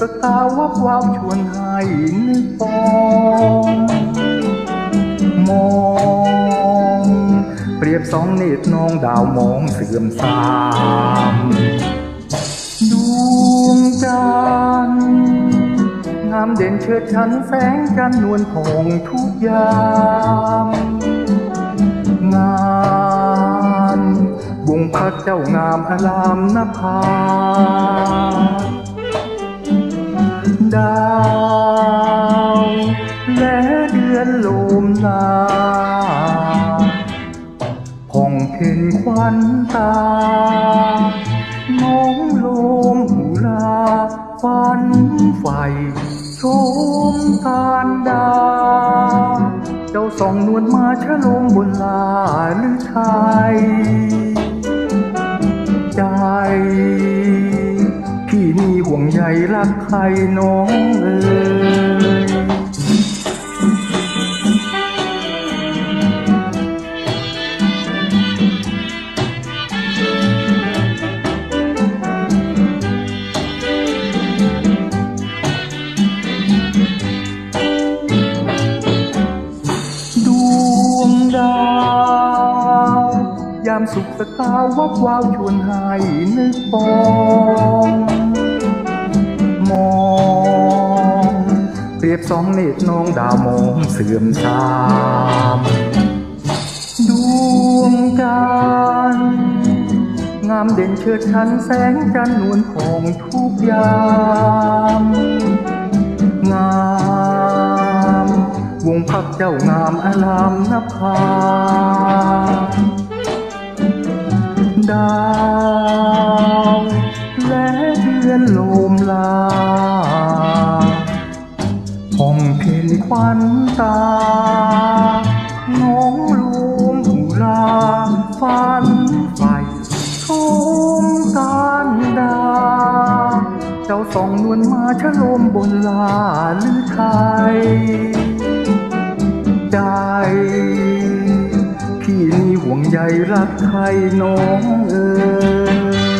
สตาวับวาวชวนให้นึกปองมองเปรียบสองเนตรน้องดาวมองเสื่อมสามดวงจันทร์งามเด่นเชิดชันแสงจันทร์นวลผ่องทุกยามงามวงพักเจ้างามอลามนภา เดือนลมลาผ่องเพ็ญควันตาน้องลมหูลาฝันใฝ่ชมทานดา เจ้าส่องนวลมาชะลมบนลาหรือไทยใจพี่นี่ห่วงใยรักใครน้องเอ๋ย ยามสุขสกาววับวาวชวนให้นึกปองมองเปรียบสองเนตรน้องดาวมองเสื่อมสามดวงจันทร์งามเด่นเชิดชันแสงจันทร์นวลผ่องทุกยามงามวงพักเจ้างามอลามนภา ดาว และเดือนลมลาห้องเพนควันตาน้องลูมหูลาฝันใฝ่ชมตานดา เจ้าสองนวลมาชะโลมบนลาหรือไทย รักใครน้องเอ๋ย